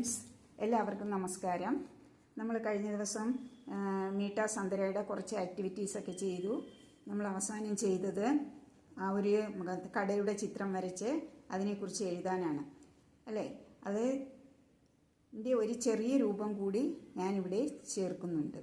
Friends എല്ലാവർക്കും നമസ്കാരം. നമ്മൾ കഴിഞ്ഞ ദിവസം മീട്ട സന്ദരയുടെ കുറച്ച് ആക്ടിവിറ്റീസൊക്കെ ചെയ്തു. നമ്മൾ അവസാനം ചെയ്തത് ആ ഒരു കടയുടെ ചിത്രം വരച്ച് അതിനെക്കുറിച്ച് എഴുതാനാണ്. അല്ലേ? അത് ഒരു ചെറിയ രൂപം കൂടി ഞാനിവിടെ ചേർക്കുന്നുണ്ട്.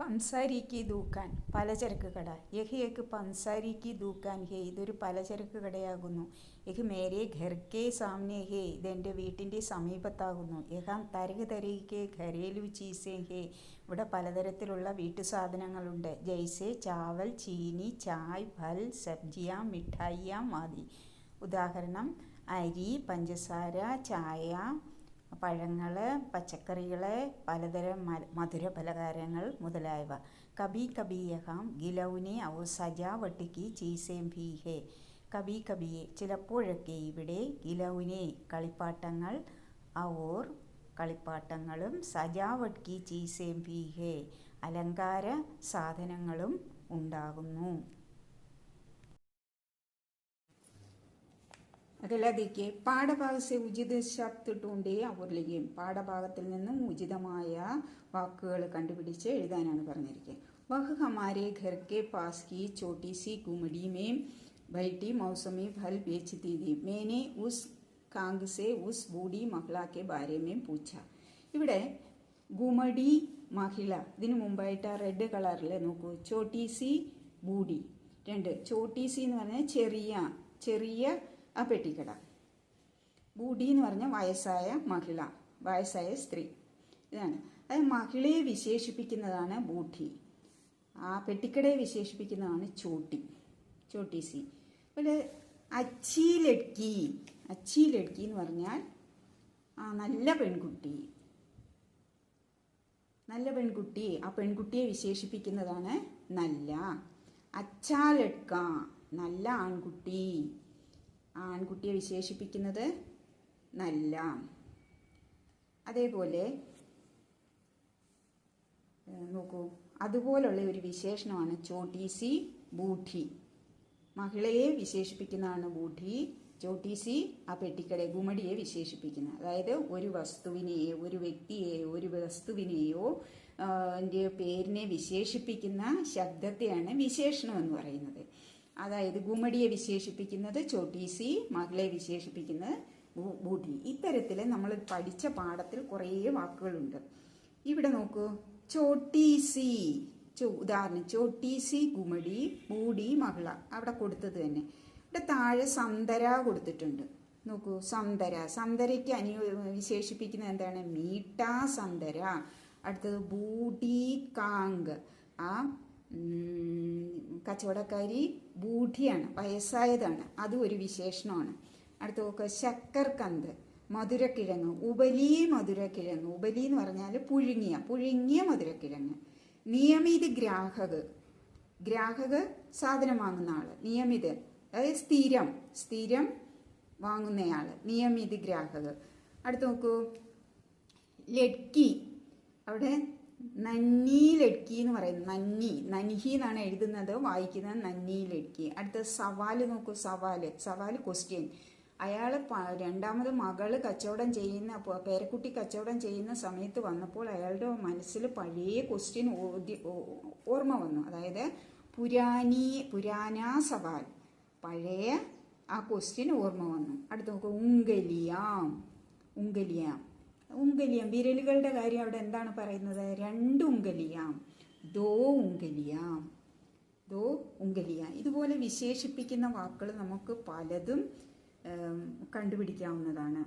പൻസാരി കി ദൂക്കാൻ പലചരക്ക് കട യഹ് ഏക്ക് പൻസാരി കി ദൂക്കാൻ ഹേ ഇതൊരു പലചരക്ക് കടയാകുന്നു. യഹ് മേരെ ഘർ സാമ്നേ ഹേ ഇതെന്റെ വീട്ടിന്റെ സമീപത്താകുന്നു. യഹാം തരക് തരകെ ഘരേലു ചീസേ ഹേ ഇവിടെ പലതരത്തിലുള്ള വീട്ടു സാധനങ്ങളുണ്ട്. ജയ്സേ ചാവൽ ചീനി ചായ് ഫൽ സബ്ജിയ മിഠായിയ മാതി ഉദാഹരണം അരി പഞ്ചസാര ചായ പഴങ്ങൾ പച്ചക്കറികൾ പലതരം മധുര പലഹാരങ്ങൾ മുതലായവ. കബി കബി യഹാം ഗിലൗനെ ഔ സജാവട്ടിക്ക് ചീസേം ഭീഹെ കബി കബിയെ. ചിലപ്പോഴൊക്കെ ഇവിടെ ഗിലൗനെ കളിപ്പാട്ടങ്ങൾ ഔർ കളിപ്പാട്ടങ്ങളും സജാവട്ട് കി ചീസേം ഭീഹെ അലങ്കാര സാധനങ്ങളും ഉണ്ടാകുന്നു. അതല്ലാതെ ദിക്കെ പാഠഭാഗത്തെ ഉചിത ശബ്ദിട്ടുണ്ടേ അവരിലേക്കും പാഠഭാഗത്തിൽ നിന്നും ഉചിതമായ വാക്കുകൾ കണ്ടുപിടിച്ച് എഴുതാനാണ് പറഞ്ഞിരിക്കുന്നത് വഹ് ഹമാരെ ഘർ പാസ്കി ചോട്ടി സി കുമടി മേം ഭൈട്ടി മൗസമി ഫൽ ബേച്ചി തീതി. മേനെ ഉസ് കാങ്സെ ഉസ് ബൂഡി മഹിള ഭാര്യമേം പൂച്ച. ഇവിടെ ഗുമടി മഹിള ഇതിനു മുമ്പായിട്ട് റെഡ് കളറിൽ നോക്കൂ. ചോട്ടി സി ബൂഡി. രണ്ട് ചോട്ടി സി എന്ന് പറഞ്ഞാൽ ചെറിയ ചെറിയ ആ പെട്ടിക്കട. ബൂഡി എന്ന് പറഞ്ഞാൽ വയസ്സായ മഹിള വയസ്സായ സ്ത്രീ. ഇതാണ്. അത് മഹിളയെ വിശേഷിപ്പിക്കുന്നതാണ് ബൂഢി ആ പെട്ടിക്കടയെ വിശേഷിപ്പിക്കുന്നതാണ് ചോട്ടി. സി. അതുപോലെ അച്ചി ലഡ്കി അച്ചി ലഡ്കി എന്ന് പറഞ്ഞാൽ ആ നല്ല പെൺകുട്ടി. നല്ല പെൺകുട്ടി. ആ പെൺകുട്ടിയെ വിശേഷിപ്പിക്കുന്നതാണ് നല്ല. അച്ചാ ലഡ്ക നല്ല ആൺകുട്ടി. ആൺകുട്ടിയെ വിശേഷിപ്പിക്കുന്നത് നല്ല. അതേപോലെ നോക്കൂ. അതുപോലുള്ള ഒരു വിശേഷണമാണ് ചോട്ടീസി ബൂഠി മഹിളയെ വിശേഷിപ്പിക്കുന്നതാണ് ബൂഠി ചോട്ടീസി ആ പെട്ടിക്കടയെ ഗുമടിയെ വിശേഷിപ്പിക്കുന്നത്. അതായത് ഒരു വസ്തുവിനെയോ ഒരു വ്യക്തിയെയോ ഒരു വസ്തുവിനെയോ പേരിനെ വിശേഷിപ്പിക്കുന്ന ശബ്ദത്തെയാണ് വിശേഷണം എന്ന് പറയുന്നത്. അതായത് ഗുമടിയെ വിശേഷിപ്പിക്കുന്നത് ചോട്ടീസി മകളെ വിശേഷിപ്പിക്കുന്നത് ബൂട്ടി ഇത്തരത്തിൽ നമ്മൾ പഠിച്ച പാഠത്തിൽ കുറേ വാക്കുകളുണ്ട്. ഇവിടെ നോക്കൂ. ചോട്ടീസി. ഉദാഹരണം ചോട്ടീസി ഗുമടി ബൂടി മകള. അവിടെ കൊടുത്തത് തന്നെ. ഇവിടെ താഴെ സന്തര കൊടുത്തിട്ടുണ്ട്. നോക്കൂ സന്തര സന്തരയ്ക്ക് അനു വിശേഷിപ്പിക്കുന്നത് എന്താണ്? മീട്ട സന്തര അടുത്തത് ബൂടി കാങ്ക്. ആ കച്ചവടക്കാരി ബൂഢിയാണ് വയസ്സായതാണ്. അതും ഒരു വിശേഷണമാണ്. അടുത്ത നോക്കുക ശക്കർക്കന്ത് മധുരക്കിഴങ്ങ് ഉപലി മധുരക്കിഴങ്ങ്. ഉപലി എന്ന് പറഞ്ഞാൽ പുഴുങ്ങിയ പുഴുങ്ങിയ മധുരക്കിഴങ്ങ്. നിയമിത ഗ്രാഹക് ഗ്രാഹക് സാധനം വാങ്ങുന്ന ആൾ നിയമിത് അതായത് സ്ഥിരം സ്ഥിരം വാങ്ങുന്നയാൾ നിയമിത ഗ്രാഹക്. അടുത്ത് നോക്കൂ ലഡ്കി. അവിടെ നന്നി ലഡ്കി എന്ന് പറയുന്നത് നന്നി. നൻഹി എന്നാണ് എഴുതുന്നത് വായിക്കുന്നത് നന്നി ലഡ്കി അടുത്ത സവാൽ നോക്കൂ സവാൽ. സവാൽ ക്വസ്റ്റ്യൻ അയാൾ രണ്ടാമത് മകൾ കച്ചവടം ചെയ്യുന്ന പേരക്കുട്ടി കച്ചവടം ചെയ്യുന്ന സമയത്ത് വന്നപ്പോൾ അയാളുടെ മനസ്സിൽ പഴയ ക്വസ്റ്റ്യൻ ഓർമ്മ വന്നു. അതായത് പുരാനി പുരാന സവാൽ. പഴയ ആ ക്വസ്റ്റ്യൻ ഓർമ്മ വന്നു. അടുത്ത നോക്കൂ ഉങ്കലിയാം ഉങ്കലിയാം ഉങ്കലിയാം വിരലുകളുടെ കാര്യം അവിടെ എന്താണ് പറയുന്നത്? രണ്ട് ഉങ്കലിയാം ദോ ഉങ്കലിയാം ദോ ഉങ്കലിയ ഇതുപോലെ വിശേഷിപ്പിക്കുന്ന വാക്കുകൾ നമുക്ക് പലതും കണ്ടുപിടിക്കാവുന്നതാണ്.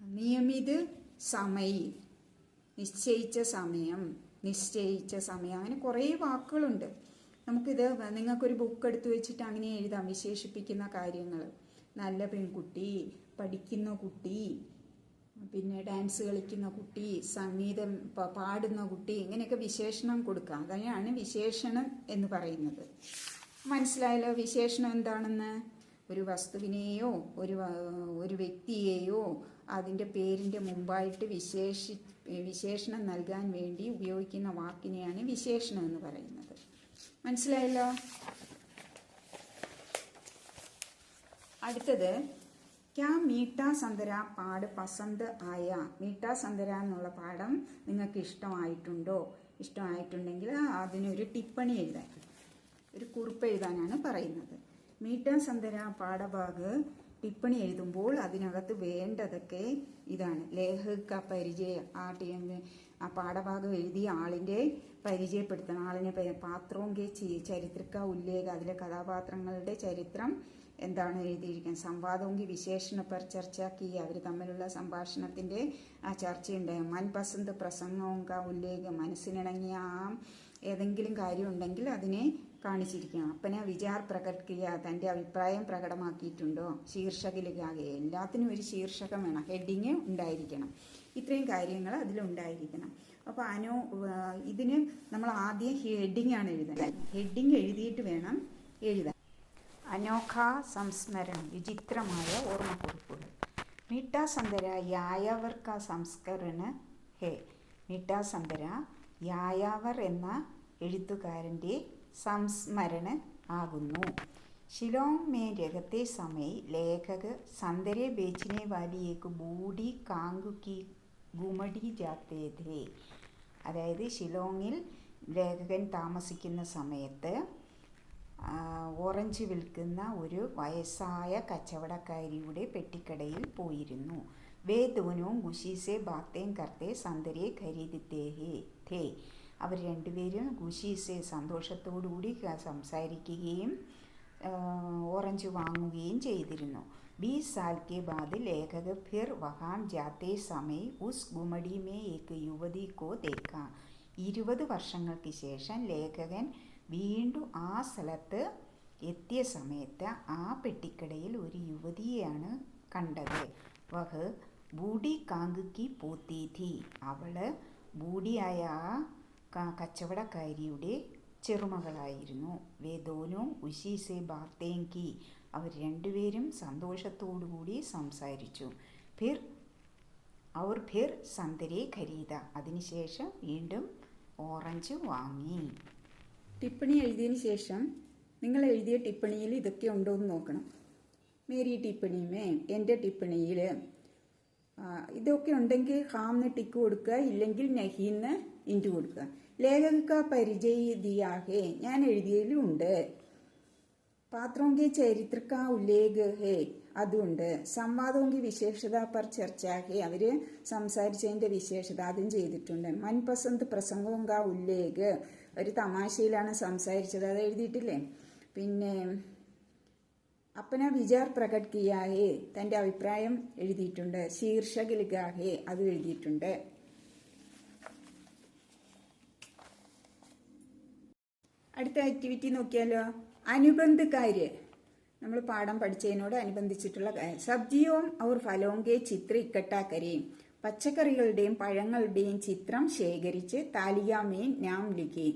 നിയമിത് സമയി. നിശ്ചയിച്ച സമയം. നിശ്ചയിച്ച സമയം. അങ്ങനെ കുറേ വാക്കുകളുണ്ട്. നമുക്കിത് നിങ്ങൾക്കൊരു ബുക്ക് എടുത്തു വെച്ചിട്ട് അങ്ങനെ എഴുതാം. വിശേഷിപ്പിക്കുന്ന കാര്യങ്ങൾ. നല്ല പെൺകുട്ടി പഠിക്കുന്ന കുട്ടി പിന്നെ ഡാൻസ് കളിക്കുന്ന കുട്ടി സംഗീതം പാടുന്ന കുട്ടി ഇങ്ങനെയൊക്കെ വിശേഷണം കൊടുക്കുക. അതാണ് വിശേഷണം എന്ന് പറയുന്നത്. മനസ്സിലായല്ലോ വിശേഷണം എന്താണെന്ന്? ഒരു വസ്തുവിനെയോ ഒരു ഒരു വ്യക്തിയെയോ അതിന്റെ പേരിന്റെ മുമ്പായിട്ട് വിശേഷി വിശേഷണം നൽകാൻ വേണ്ടി ഉപയോഗിക്കുന്ന വാക്കിനെയാണ് വിശേഷണം എന്ന് പറയുന്നത്. മനസ്സിലായല്ലോ? അടുത്തത് ക്യാ മീട്ടാ സന്തര പാട് പസന്ത് ആയ. മീട്ടാ സന്തര എന്നുള്ള പാഠം നിങ്ങൾക്ക് ഇഷ്ടമായിട്ടുണ്ടോ? ഇഷ്ടമായിട്ടുണ്ടെങ്കിൽ അതിനൊരു ടിപ്പണി എഴുതാൻ ഒരു കുറിപ്പ് എഴുതാനാണ് പറയുന്നത്. മീട്ടാ സന്തര പാഠഭാഗ് ടിപ്പണി എഴുതുമ്പോൾ അതിനകത്ത് വേണ്ടതൊക്കെ ഇതാണ്. ലേഖക പരിചയം ആ ടി ആ പാഠഭാഗം എഴുതിയ ആളിന്റെ പരിചയപ്പെടുത്തണം. ആളിനെ പാത്രവും കെ ചി- ചരിത്രക്ക ഉല്ലേഖ അതിലെ കഥാപാത്രങ്ങളുടെ ചരിത്രം എന്താണ് എഴുതിയിരിക്കുന്നത്? സംവാദവും വിശേഷണ പർ ചർച്ചാക്കി അവർ തമ്മിലുള്ള സംഭാഷണത്തിന്റെ ആ ചർച്ചയുണ്ട്. മൻപസന്ത് പ്രസംഗവും ക ഉല്ലേഖ മനസ്സിനിണങ്ങിയ ആ ഏതെങ്കിലും കാര്യം ഉണ്ടെങ്കിൽ അതിനെ കാണിച്ചിരിക്കണം. അപ്പന വിചാർ പ്രകടിക്കുക തന്റെ അഭിപ്രായം പ്രകടമാക്കിയിട്ടുണ്ടോ? ശീർഷകിലാകെ എല്ലാത്തിനും ഒരു ശീർഷകം വേണം. ഹെഡിങ് ഉണ്ടായിരിക്കണം. ഇത്രയും കാര്യങ്ങൾ അതിലുണ്ടായിരിക്കണം അപ്പോൾ അനു ഇതിന് നമ്മൾ ആദ്യം ഹെഡിങ് ആണ് എഴുതേണ്ടത്. ഹെഡിങ് എഴുതിയിട്ട് വേണം എഴുതാൻ. അനോഖ സംസ്മരണം വിചിത്രമായ ഓർമ്മക്കുറിപ്പുകൾ. മിട്ടാസന്തര യായവർക്ക സംസ്കരണ ഹേ. മിട്ടാസന്തര യായാവർ എന്ന എഴുത്തുകാരന്റെ സംസ്മരണ ആകുന്നു. ഷിലോങ് മേ രഹത്തെ സമയ ലേഖക സന്ദരെ ബേച്ചിനെ വാലിയേക്ക് ബൂഡി കാങ്കുക്കി ഗുമടി ജാത്തേതേ. അതായത് ഷിലോങ്ങിൽ ലേഖകൻ താമസിക്കുന്ന സമയത്ത് ഓറഞ്ച് വിൽക്കുന്ന ഒരു വയസ്സായ കച്ചവടക്കാരിയുടെ പെട്ടിക്കടയിൽ പോയിരുന്നു. വേ ദോനവും ഖുഷീസെ ബാത്തേം കർത്തെ സന്ദരെ ഖരീദത്തേ ധേ അവർ രണ്ടുപേരും ഖുഷീസെ സന്തോഷത്തോടുകൂടി സംസാരിക്കുകയും ഓറഞ്ച് വാങ്ങുകയും ചെയ്തിരുന്നു. ബി സാൽക്കെ ബാദിൽ बाद ഫിർ फिर वहाँ जाते ഉസ് उस गुमड़ी में एक युवती ഇരുപത് വർഷങ്ങൾക്ക് ശേഷം ലേഖകൻ വീണ്ടും ആ സ്ഥലത്ത് എത്തിയ സമയത്ത് ആ പെട്ടിക്കടയിൽ ഒരു യുവതിയെയാണ് കണ്ടത്. വഹ് ബൂഡി കാങ്കുക്കി പോത്തീതി അവൾ ബൂഡിയായ ആ കച്ചവടക്കാരിയുടെ ചെറുമകളായിരുന്നു. വേദോനും ഉഷീസെ ബാത്തേങ്കി അവർ രണ്ടുപേരും സന്തോഷത്തോടുകൂടി സംസാരിച്ചു. ഫിർ അവർ ഫിർ സന്തരെ ഖരീദ. അതിനുശേഷം വീണ്ടും ഓറഞ്ച് വാങ്ങി. ടിപ്പണി എഴുതിയതിന് ശേഷം നിങ്ങൾ എഴുതിയ ടിപ്പണിയിൽ ഇതൊക്കെ ഉണ്ടോ എന്ന് നോക്കണം. മേരി ടിപ്പണിയുമേ എന്റെ ടിപ്പണിയിൽ ഇതൊക്കെ ഉണ്ടെങ്കിൽ ഹാന്ന് ടിക്ക് കൊടുക്കുക ഇല്ലെങ്കിൽ നഹീന്ന് ഇന്റു കൊടുക്കുക. ലേഖക പരിചയതിയാകേ ഞാൻ എഴുതിയതിലും ഉണ്ട് പാത്രോങ്കി ചരിത്രക്ക ഉല്ലേഖ ഹേ അതുണ്ട്. സംവാദോങ്കി വിശേഷത പർ ചർച്ച അവർ സംസാരിച്ചതിന്റെ വിശേഷത അതും ചെയ്തിട്ടുണ്ട്. മൻപസന്ത് പ്രസംഗവും കാ ഉല്ലേഖ ഒരു തമാശയിലാണ് സംസാരിച്ചത്. അത് എഴുതിയിട്ടില്ലേ? പിന്നെ അപ്പന വിചാർ പ്രകട് കിയാഹേ തന്റെ അഭിപ്രായം എഴുതിയിട്ടുണ്ട്. ശീർഷക ലിഖാ അത് എഴുതിയിട്ടുണ്ട്. അടുത്ത ആക്ടിവിറ്റി നോക്കിയാലോ? അനുബന്ധ കാര്യ നമ്മൾ പാഠം പഠിച്ചതിനോട് അനുബന്ധിച്ചിട്ടുള്ള സബ്ജിയോം അവർ ഫലവും കെ ചിത്ര ഇക്കട്ടാക്കരയും പച്ചക്കറികളുടെയും പഴങ്ങളുടെയും ചിത്രം ശേഖരിച്ച് താലിയാമേൻ നാം ലിഖി.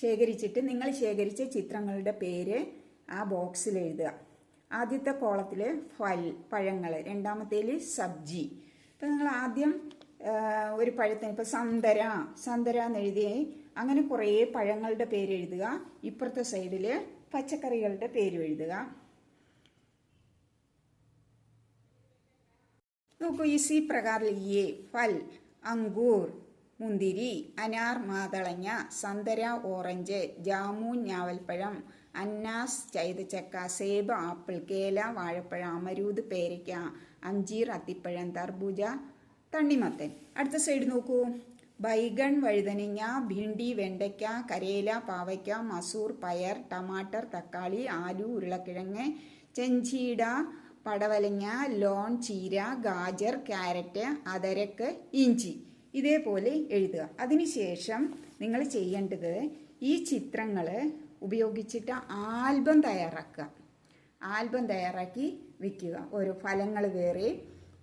ശേഖരിച്ചിട്ട് നിങ്ങൾ ശേഖരിച്ച ചിത്രങ്ങളുടെ പേര് ആ ബോക്സിൽ എഴുതുക. ആദ്യത്തെ കോളത്തിൽ ഫൽ പഴങ്ങൾ രണ്ടാമത്തേൽ സബ്ജി. ഇപ്പം നിങ്ങൾ ആദ്യം ഒരു പഴത്തിന് ഇപ്പം സന്തര സന്തര എന്ന് എഴുതി അങ്ങനെ കുറേ പഴങ്ങളുടെ പേര് എഴുതുക. ഇപ്പുറത്തെ സൈഡിൽ പച്ചക്കറികളുടെ പേര് എഴുതുക. നോക്കൂ ഇസി പ്രകാർ ലിയെ ഫൽ അങ്കൂർ മുന്തിരി അനാർ മാതളങ്ങ സന്തര ഓറഞ്ച് ജാമൂൻ ഞാവൽപ്പഴം അന്നാസ് ചൈതച്ചക്ക സേബ് ആപ്പിൾ കേല വാഴപ്പഴം അമരൂത് പേരയ്ക്ക അഞ്ചീർ അത്തിപ്പഴം തർബൂജ തണ്ണിമത്തൻ. അടുത്ത സൈഡ് നോക്കൂ. ബൈഗൺ വഴുതനങ്ങ ഭിണ്ടി വെണ്ടയ്ക്ക കരേല പാവയ്ക്ക മസൂർ പയർ ടമാട്ടർ തക്കാളി ആലു ഉരുളക്കിഴങ്ങ് ചെഞ്ചീട പടവലങ്ങ ലോൺ ചീര ഗാജർ ക്യാരറ്റ് അതരക്ക് ഇഞ്ചി ഇതേപോലെ എഴുതുക. അതിനുശേഷം നിങ്ങൾ ചെയ്യേണ്ടത് ഈ ചിത്രങ്ങൾ ഉപയോഗിച്ചിട്ട് ആൽബം തയ്യാറാക്കുക. ആൽബം തയ്യാറാക്കി വിൽക്കുക ഓരോ ഫലങ്ങൾ വേറെ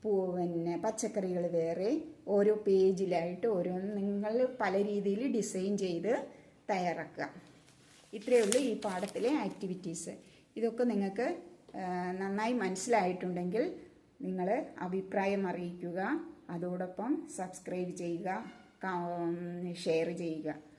പിന്നെ പച്ചക്കറികൾ വേറെ ഓരോ പേജിലായിട്ട് ഓരോ നിങ്ങൾ പല രീതിയിൽ ഡിസൈൻ ചെയ്ത് തയ്യാറാക്കുക. ഇത്രയേ ഉള്ളൂ ഈ പാഠത്തിലെ ആക്ടിവിറ്റീസ്. ഇതൊക്കെ നിങ്ങൾക്ക് നന്നായി മനസ്സിലായിട്ടുണ്ടെങ്കിൽ നിങ്ങൾ അഭിപ്രായം അറിയിക്കുക. അതോടൊപ്പം സബ്സ്ക്രൈബ് ചെയ്യുക ഷെയർ ചെയ്യുക.